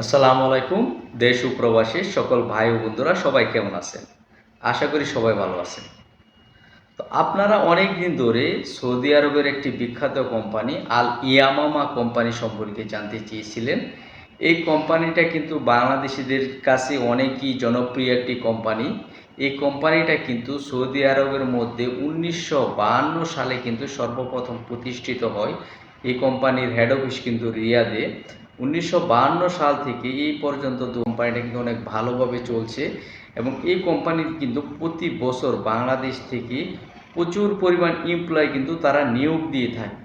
আসসালামু আলাইকুম, দেশ ও প্রবাসী সকল ভাই ও বন্ধুরা, সবাই কেমন আছেন? আশা করি সবাই ভালো আছেন। তো আপনারা অনেক দিন ধরে সৌদি আরবের একটি বিখ্যাত কোম্পানি, আল ইয়ামামা কোম্পানি সম্পর্কে জানতে চেয়েছিলেন। এই কোম্পানিটা কিন্তু বাংলাদেশিদের কাছে অনেকই জনপ্রিয় একটি কোম্পানি। এই কোম্পানিটা কিন্তু সৌদি আরবের মধ্যে উনিশশো সালে কিন্তু সর্বপ্রথম প্রতিষ্ঠিত হয়। এই কোম্পানির হেড অফিস কিন্তু রিয়াদে। উনিশশো সাল থেকে এই পর্যন্ত কোম্পানিটা কিন্তু অনেক ভালোভাবে চলছে এবং এই কোম্পানির কিন্তু প্রতি বছর বাংলাদেশ থেকে প্রচুর পরিমাণ এমপ্লয় কিন্তু তারা নিয়োগ দিয়ে থাকে।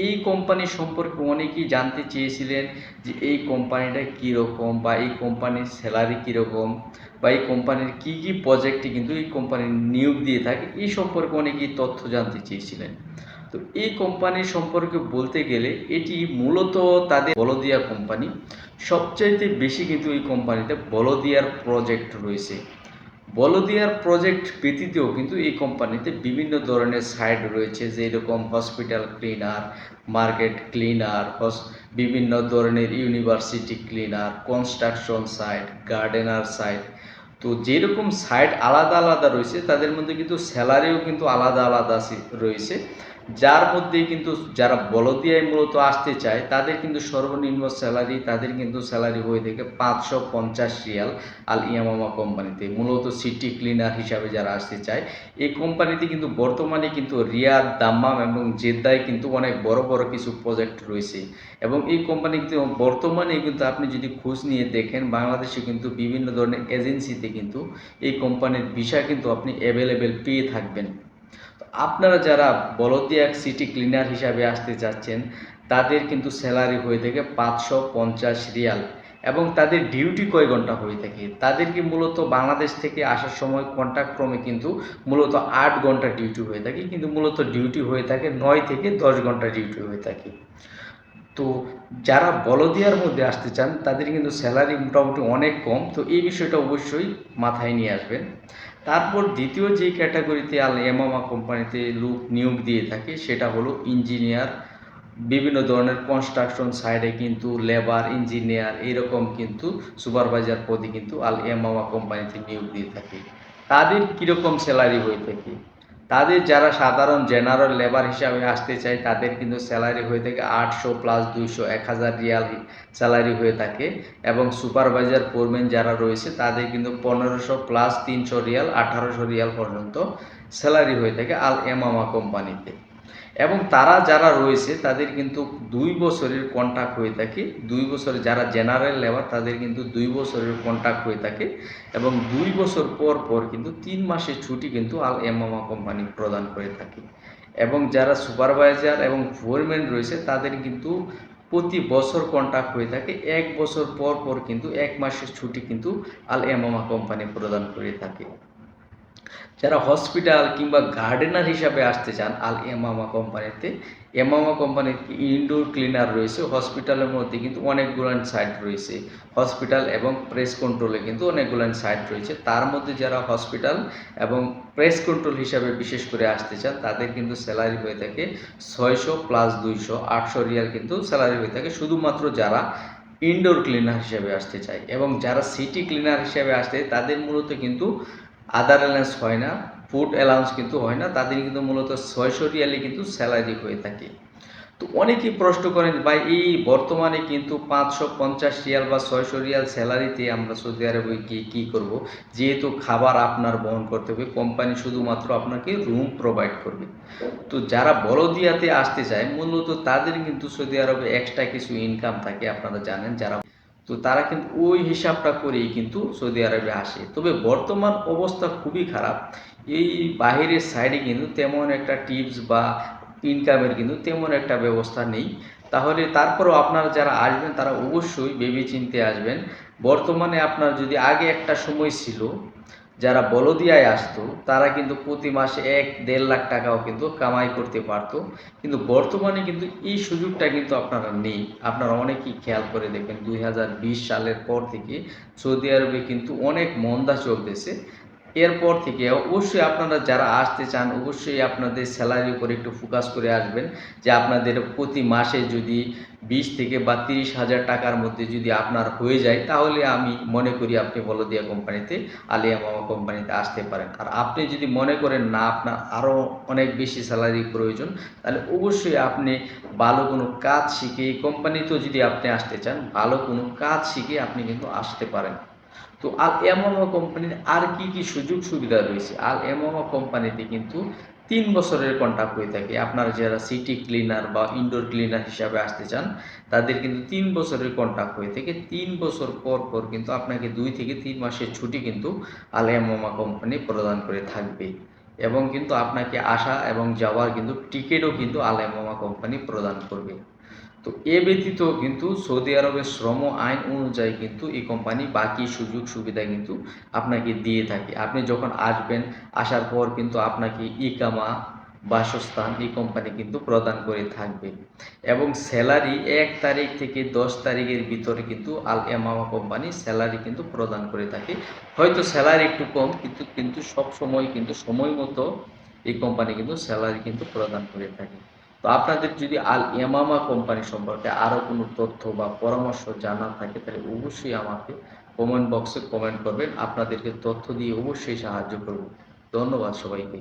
এই কোম্পানি সম্পর্কে অনেকেই জানতে চেয়েছিলেন যে এই কোম্পানিটা কীরকম বা এই কোম্পানির স্যালারি কীরকম বা এই কোম্পানির কী কী প্রজেক্টে কিন্তু এই কোম্পানির নিয়োগ দিয়ে থাকে, এই সম্পর্কে অনেকেই তথ্য জানতে চেয়েছিলেন। তো এই কোম্পানি সম্পর্কে বলতে গেলে এটি মূলত তাদের বলদিয়া কোম্পানি সবচাইতে বেশি কিন্তু এই কোম্পানিতে বলদিয়ার প্রজেক্ট রয়েছে। বলদিয়ার প্রজেক্ট ব্যতীতেও কিন্তু এই কোম্পানিতে বিভিন্ন ধরনের সাইট রয়েছে, যেরকম হসপিটাল ক্লিনার মার্কেট ক্লিনার বিভিন্ন ধরনের university cleaner construction site gardener site তো যেরকম সাইট আলাদা আলাদা রয়েছে, তাদের মধ্যে কিন্তু স্যালারিও কিন্তু আলাদা আলাদা রয়েছে। যার মধ্যে কিন্তু যারা বলদিয়ায় মূলত আসতে চায়, তাদের কিন্তু সর্বনিম্ন স্যালারি তাদের কিন্তু স্যালারি হয়ে থাকে পাঁচশো পঞ্চাশ রিয়াল আল ইয়ামামা কোম্পানিতে। মূলত সিটি ক্লিনার হিসাবে যারা আসতে চায়, এই কোম্পানিতে কিন্তু বর্তমানে কিন্তু রিয়াদ, দাম্মাম এবং জেদ্দায় কিন্তু অনেক বড় বড় কিছু প্রজেক্ট রয়েছে এবং এই কোম্পানি কিন্তু বর্তমানে কিন্তু আপনি যদি খোঁজ নিয়ে দেখেন, বাংলাদেশে কিন্তু বিভিন্ন ধরনের এজেন্সিতে কিন্তু এই কোম্পানির ভিসা কিন্তু আপনি অ্যাভেলেবেল পেয়ে থাকবেন। আপনারা যারা বলদিয়া সিটি ক্লিনার হিসাবে আসতে যাচ্ছেন তাদের কিন্তু স্যালারি হয়ে থাকে পাঁচশো পঞ্চাশ রিয়াল এবং তাদের ডিউটি কয় ঘণ্টা হয়ে থাকে? তাদেরকে মূলত বাংলাদেশ থেকে আসার সময় কন্ট্যাক্ট ক্রমে কিন্তু মূলত আট ঘণ্টা ডিউটি হয়ে থাকে, কিন্তু মূলত ডিউটি হয়ে থাকে নয় থেকে দশ ঘণ্টা ডিউটি হয়ে থাকে। তো যারা বলদিয়ার মধ্যে আসতে চান, তাদের কিন্তু স্যালারি মোটামুটি অনেক কম, তো এই বিষয়টা অবশ্যই মাথায় নিয়ে আসবেন। তারপর দ্বিতীয় যে ক্যাটাগরিতে আল এমামা কোম্পানিতে লোক নিয়োগ দিয়ে থাকে, সেটা হলো ইঞ্জিনিয়ার। বিভিন্ন ধরনের কনস্ট্রাকশন সাইডে কিন্তু লেবার ইঞ্জিনিয়ার এরকম কিন্তু সুপারভাইজার পদে কিন্তু আল এমামা কোম্পানিতে নিয়োগ দিয়ে থাকে। তাদের কীরকম স্যালারি হয়ে থাকে? তাদের যারা সাধারণ জেনারেল লেবার হিসাবে আসতে চায়, তাদের কিন্তু স্যালারি হয়ে থাকে আটশো প্লাস দুইশো, এক হাজার রিয়াল স্যালারি হয়ে থাকে। এবং সুপারভাইজার ফোরম্যান যারা রয়েছে, তাদের কিন্তু পনেরোশো প্লাস তিনশো রিয়াল, আঠারোশো রিয়াল পর্যন্ত স্যালারি হয়ে থাকে আল এমামা কোম্পানিতে। এবং তারা যারা রয়েছে, তাদের কিন্তু দুই বছরের কন্ট্রাক্ট হয়ে থাকে। দুই বছরে যারা জেনারেল লেবার তাদের কিন্তু দুই বছরের কন্ট্রাক্ট হয়ে থাকে এবং দুই বছর পর পর কিন্তু তিন মাসের ছুটি কিন্তু আল এমামা কোম্পানি প্রদান করে থাকে। এবং যারা সুপারভাইজার এবং ফোরম্যান রয়েছে, তাদের কিন্তু প্রতি বছর কন্ট্রাক্ট হয়ে থাকে। এক বছর পর পর কিন্তু এক মাসের ছুটি কিন্তু আল এমামা কোম্পানি প্রদান করে থাকে। যারা হসপিটাল কিংবা গার্ডেনার হিসাবে আসতে চান, আল এমামা কোম্পানিতে এমামা কোম্পানির ইনডোর ক্লিনার রয়েছে হসপিটালের মধ্যে কিন্তু অনেকগুলো সাইট রয়েছে। হসপিটাল এবং প্রেস কন্ট্রোলে কিন্তু অনেকগুলো সাইট রয়েছে। তার মধ্যে যারা হসপিটাল এবং প্রেস কন্ট্রোল হিসাবে বিশেষ করে আসতে চান, তাদের কিন্তু স্যালারি হয়ে থাকে ছয়শো প্লাস দুইশো, আটশো রিয়াল কিন্তু স্যালারি হয়ে থাকে। শুধুমাত্র যারা ইনডোর ক্লিনার হিসেবে আসতে চায় এবং যারা সিটি ক্লিনার হিসেবে আসতে তাদের মূলত কিন্তু আদার অ্যালাউন্স হয় না ফুড অ্যালাউন্স কিন্তু হয় না তাদের কিন্তু মূলত ছয়শো রিয়ালে কিন্তু স্যালারি হয়ে থাকে। তো অনেকেই প্রশ্ন করেন, ভাই, এই বর্তমানে কিন্তু পাঁচশো পঞ্চাশ রিয়াল বা ছয়শো রিয়াল স্যালারিতে আমরা সৌদি আরবে গিয়ে কী করব? যেহেতু খাবার আপনার বহন করতে হবে কোম্পানি শুধুমাত্র আপনাকে রুম প্রোভাইড করবে। তো যারা বড়দিয়াতে আসতে চায়, মূলত তাদের কিন্তু সৌদি আরবে এক্সট্রা কিছু ইনকাম থাকে, আপনারা জানেন, যারা তো তারা কিন্তু ওই হিসাবটা করেই কিন্তু সৌদি আরবে আসে। তবে বর্তমান অবস্থা খুবই খারাপ। এই বাহিরের সাইডে কিন্তু তেমন একটা টিপস বা ইনকামের কিন্তু তেমন একটা ব্যবস্থা নেই। তাহলে তারপরেও আপনারা যারা আসবেন, তারা অবশ্যই ভেবে চিনতে আসবেন। বর্তমানে আপনার যদি আগে একটা সময় ছিল যারা বলদিয়ায় আসতো, তারা কিন্তু প্রতি মাসে এক দেড় লাখ টাকাও কিন্তু কামাই করতে পারত। কিন্তু বর্তমানে কিন্তু এই সুযোগটা কিন্তু আপনারা নেই। আপনারা অনেকেই খেয়াল করে দেখবেন দুই হাজার বিশ সালের পর থেকে সৌদি আরবে কিন্তু অনেক মন্দা চলতেছে। এরপর থেকে অবশ্যই আপনারা যারা আসতে চান, অবশ্যই আপনাদের স্যালারির উপর একটু ফোকাস করে আসবেন যে আপনাদের প্রতি মাসে যদি বিশ থেকে বা তিরিশ হাজার টাকার মধ্যে যদি আপনার হয়ে যায়, তাহলে আমি মনে করি আপনি বলদিয়া কোম্পানিতে, আলিয়া মামা কোম্পানিতে আসতে পারেন। আর আপনি যদি মনে করেন না, আপনার আরও অনেক বেশি স্যালারি প্রয়োজন, তাহলে অবশ্যই আপনি ভালো কোনো কাজ শিখে কোম্পানিতেও যদি আপনি আসতে চান, ভালো কোনো কাজ শিখে আপনি কিন্তু আসতে পারেন। তো আল এমামা কোম্পানির আর কি কি সুযোগ সুবিধা রয়েছে? আল এমামা কোম্পানিতে কিন্তু তিন বছরের কন্ট্রাক্ট হয়ে থাকে। আপনারা যারা সিটি ক্লিনার বা ইনডোর ক্লিনার হিসাবে আসতে চান, তাদের কিন্তু তিন বছরের কন্ট্রাক্ট হয়ে থাকে। তিন বছর পর পর কিন্তু আপনাকে দুই থেকে তিন মাসের ছুটি কিন্তু আল এমামা কোম্পানি প্রদান করে থাকবে। এবং কিন্তু আপনাকে আসা এবং যাওয়ার কিন্তু টিকিটও কিন্তু আল এমামা কোম্পানি প্রদান করবে। তো এ ব্যতীত কিন্তু সৌদি আরবের শ্রম আইন অনুযায়ী কিন্তু এই কোম্পানি বাকি সুযোগ সুবিধা কিন্তু আপনাকে দিয়ে থাকে। আপনি যখন আসবেন, আসার পর কিন্তু আপনাকে ইকামা, বাসস্থান এই কোম্পানি কিন্তু প্রদান করে থাকবে। এবং স্যালারি এক তারিখ থেকে দশ তারিখের ভিতরে কিন্তু আল এমামা কোম্পানি স্যালারি কিন্তু প্রদান করে থাকে। হয়তো স্যালারি একটু কম, কিন্তু কিন্তু সব সময় কিন্তু সময় মতো এই কোম্পানি কিন্তু স্যালারি কিন্তু প্রদান করে থাকে। তো আপনাদের যদি আল ইয়ামা কোম্পানি সম্পর্কে আরও কোনো তথ্য বা পরামর্শ জানা থাকে, তাহলে অবশ্যই আমাকে কমেন্ট বক্সে কমেন্ট করবেন। আপনাদেরকে তথ্য দিয়ে অবশ্যই সাহায্য করব। ধন্যবাদ সবাইকে।